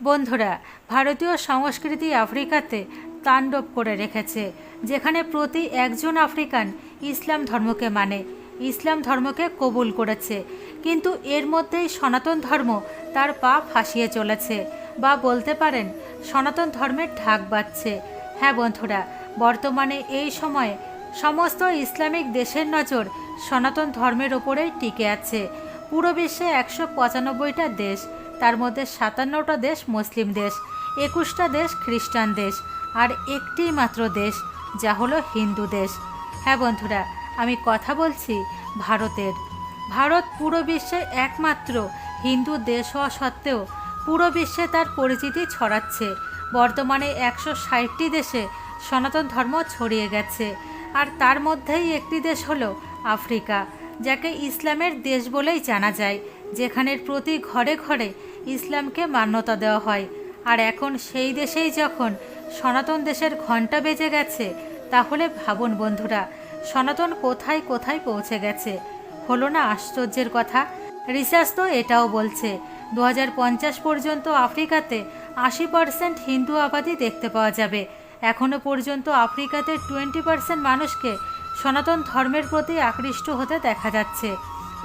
বন্ধুরা, ভারতীয় সংস্কৃতি আফ্রিকাতে তাণ্ডব করে রেখেছে, যেখানে প্রতি একজন আফ্রিকান ইসলাম ধর্মকে মানে ইসলাম ধর্মকে কবুল করেছে। কিন্তু এর মধ্যেই সনাতন ধর্ম তার পা ফাঁসিয়ে চলেছে বা বলতে পারেন সনাতন ধর্মের ঢাক বাজছে। হ্যাঁ বন্ধুরা, বর্তমানে এই সময়ে সমস্ত ইসলামিক দেশের নজর সনাতন ধর্মের ওপরেই টিকে আছে। পুরো বিশ্বে একশো পঁচানব্বইটা দেশ তার মধ্যে সাতান্নটা দেশ মুসলিম দেশ, একুশটা দেশ খ্রিস্টান দেশ, আর একটি মাত্র দেশ, যা হলো হিন্দু দেশ। হ্যাঁ বন্ধুরা, আমি কথা বলছি ভারতের। ভারত পুরো বিশ্বে একমাত্র হিন্দু দেশ হওয়া সত্ত্বেও পুরো বিশ্বে তার পরিচিতি ছড়াচ্ছে। বর্তমানে একশো ষাটটি দেশে সনাতন ধর্ম ছড়িয়ে গেছে, আর তার মধ্যেই একটি দেশ হলো আফ্রিকা। যাকে ইসলামের দেশ বলেই জানা যায় যেখানের প্রতি ঘরে ঘরে ইসলামকে মান্যতা দেওয়া হয়। আর এখন সেই দেশেই যখন সনাতন দেশের ঘণ্টা বেজে গেছে, তাহলে ভাবুন বন্ধুরা, সনাতন কোথায় কোথায় পৌঁছে গেছে? হলো না আশ্চর্যের কথা? রিসার্চ তো এটাও বলছে, দু হাজার পঞ্চাশ পর্যন্ত আফ্রিকাতে আশি পার্সেন্ট হিন্দু আবাদি দেখতে পাওয়া যাবে। এখনও পর্যন্ত আফ্রিকাতে টোয়েন্টি পার্সেন্ট মানুষকে সনাতন ধর্মের প্রতি আকৃষ্ট হতে দেখা যাচ্ছে।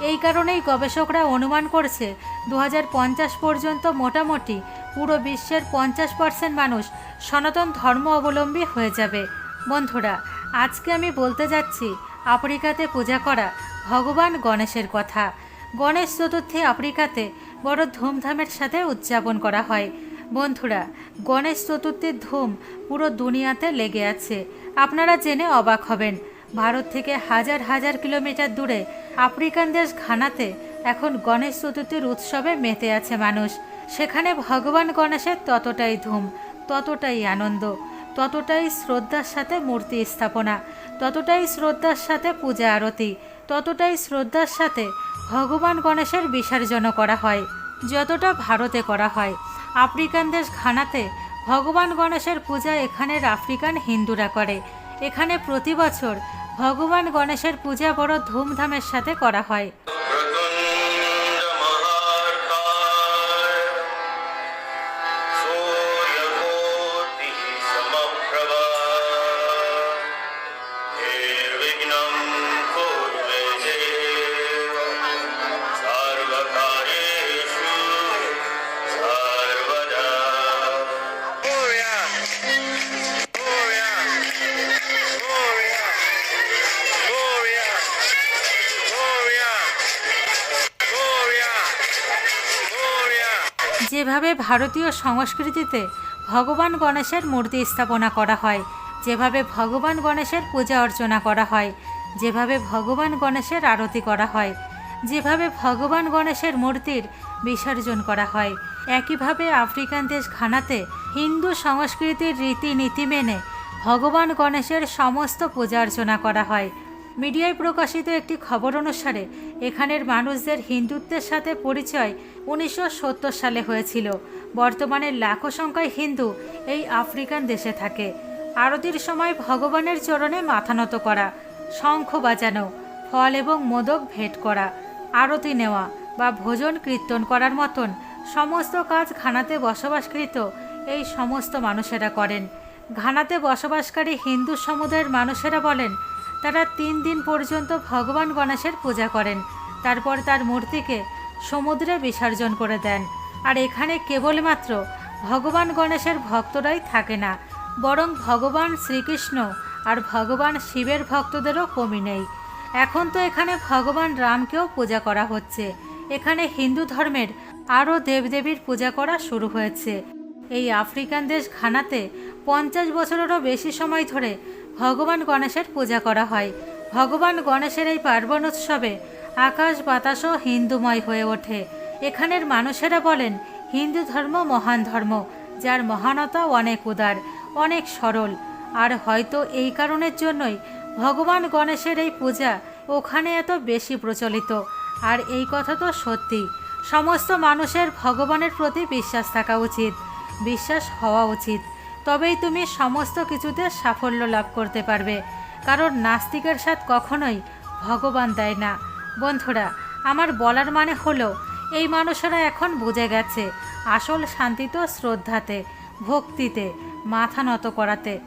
এই কারণেই গবেষকরা অনুমান করছে দু হাজার পঞ্চাশ পর্যন্ত মোটামুটি পুরো বিশ্বের পঞ্চাশ পার্সেন্ট মানুষ সনাতন ধর্ম অবলম্বী হয়ে যাবে। বন্ধুরা, আজকে আমি বলতে যাচ্ছি আফ্রিকাতে পূজা করা ভগবান গণেশের কথা। গণেশ চতুর্থী আফ্রিকাতে বড় ধুমধামের সাথে উদযাপন করা হয়। বন্ধুরা, গণেশ চতুর্থীর ধুম পুরো দুনিয়াতে লেগে আছে। আপনারা জেনে অবাক হবেন ভারত থেকে হাজার হাজার কিলোমিটার দূরে আফ্রিকান দেশ ঘানাতে এখন গণেশ চতুর্থীর উৎসবে মেতে আছে মানুষ। সেখানে ভগবান গণেশের ততটাই ধুম, ততটাই আনন্দ, ততটাই শ্রদ্ধার সাথে মূর্তি স্থাপনা, ততটাই শ্রদ্ধার সাথে পূজা আরতি, ততটাই শ্রদ্ধার সাথে ভগবান গণেশের বিসর্জন করা হয়, যতটা ভারতে করা হয়। আফ্রিকান দেশ ঘানাতে ভগবান গণেশের পূজা এখানের আফ্রিকান হিন্দুরা করে। এখানে প্রতি বছর ভগবান গণেশের পূজা বড় ধুমধামের সাথে করা হয়। যেভাবে ভারতীয় সংস্কৃতিতে ভগবান গণেশের মূর্তি স্থাপনা করা হয়, যেভাবে ভগবান গণেশের পূজা অর্চনা করা হয়, যেভাবে ভগবান গণেশের আরতি করা হয়, যেভাবে ভগবান গণেশের মূর্তির বিসর্জন করা হয়, একইভাবে আফ্রিকান দেশ ঘানাতে হিন্দু সংস্কৃতির রীতিনীতি মেনে ভগবান গণেশের সমস্ত পূজা অর্চনা করা হয়। মিডিয়ায় প্রকাশিত একটি খবর অনুসারে, এখানের মানুষদের হিন্দুত্বের সাথে পরিচয় উনিশশো সত্তর সালে হয়েছিল। বর্তমানে লাখো সংখ্যায় হিন্দু এই আফ্রিকান দেশে থাকে। আরতির সময় ভগবানের চরণে মাথা নত করা, শঙ্খ বাজানো, ফল এবং মোদক ভেট করা, আরতি নেওয়া বা ভোজন কীর্তন করার মতন সমস্ত কাজ ঘানাতে বসবাসকৃত এই সমস্ত মানুষেরা করেন। ঘানাতে বসবাসকারী হিন্দু সমুদায়ের মানুষেরা বলেন তারা তিন দিন পর্যন্ত ভগবান গণেশের পূজা করেন। তারপর তার মূর্তিকে সমুদ্রে বিসর্জন করে দেন। আর এখানে কেবলমাত্র ভগবান গণেশের ভক্তরাই থাকে না, বরং ভগবান শ্রীকৃষ্ণ আর ভগবান শিবের ভক্তদেরও কমি নেই। এখন তো এখানে ভগবান রামকেও পূজা করা হচ্ছে। এখানে হিন্দু ধর্মের আরও দেবদেবীর পূজা করা শুরু হয়েছে। এই আফ্রিকান দেশ ঘানাতে পঞ্চাশ বছরেরও বেশি সময় ধরে ভগবান গণেশের পূজা করা হয়। ভগবান গণেশের এই পার্বণ উৎসবে আকাশ বাতাসও হিন্দুময় হয়ে ওঠে। এখানের মানুষেরা বলেন, হিন্দু ধর্ম মহান ধর্ম, যার মহানতা অনেক উদার, অনেক সরল। আর হয়তো এই কারণের জন্যই ভগবান গণেশের এই পূজা ওখানে এত বেশি প্রচলিত। আর এই কথা তো সত্যি। সমস্ত মানুষের ভগবানের প্রতি বিশ্বাস থাকা উচিত। বিশ্বাস হওয়া উচিত। তবেই তুমি সমস্ত কিছুতে সাফল্য লাভ করতে পারবে। কারণ নাস্তিকের সাথ কখনোই ভগবান দেয় না। বন্ধুরা, আমার বলার মানে হলো, এই মানুষেরা এখন বুঝে গেছে, আসল শান্তি তো শ্রদ্ধাতে, ভক্তিতে, মাথা নত করাতে,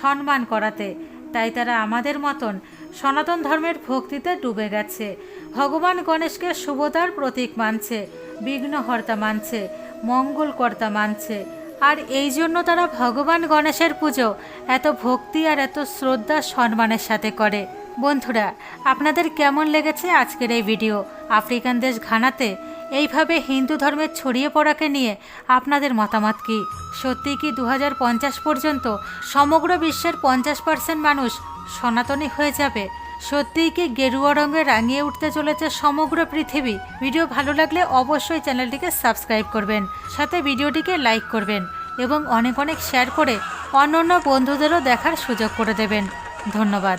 সম্মান করাতে। তাই তারা আমাদের মতন সনাতন ধর্মের ভক্তিতে ডুবে গেছে। ভগবান গণেশকে শুভতার প্রতীক মানছে, বিঘ্নহর্তা মানছে, মঙ্গলকর্তা মানছে। আর এই জন্য তারা ভগবান গণেশের পুজো এত ভক্তি আর এত শ্রদ্ধা সম্মানের সাথে করে। বন্ধুরা, আপনাদের কেমন লেগেছে আজকের এই ভিডিও? আফ্রিকান দেশ ঘানাতে এইভাবে হিন্দু ধর্মের ছড়িয়ে পড়াকে নিয়ে আপনাদের মতামত কি? সত্যি কি দু হাজার পঞ্চাশ পর্যন্ত সমগ্র বিশ্বের পঞ্চাশ পার্সেন্ট মানুষ সনাতনী হয়ে যাবে? সত্যিই কি গেরুয়া রঙে রাঙিয়ে উঠতে চলেছে সমগ্র পৃথিবী? ভিডিও ভালো লাগলে অবশ্যই চ্যানেলটিকে সাবস্ক্রাইব করবেন, সাথে ভিডিওটিকে লাইক করবেন এবং অনেক অনেক শেয়ার করে অন্য অন্য বন্ধুদেরও দেখার সুযোগ করে দেবেন। ধন্যবাদ।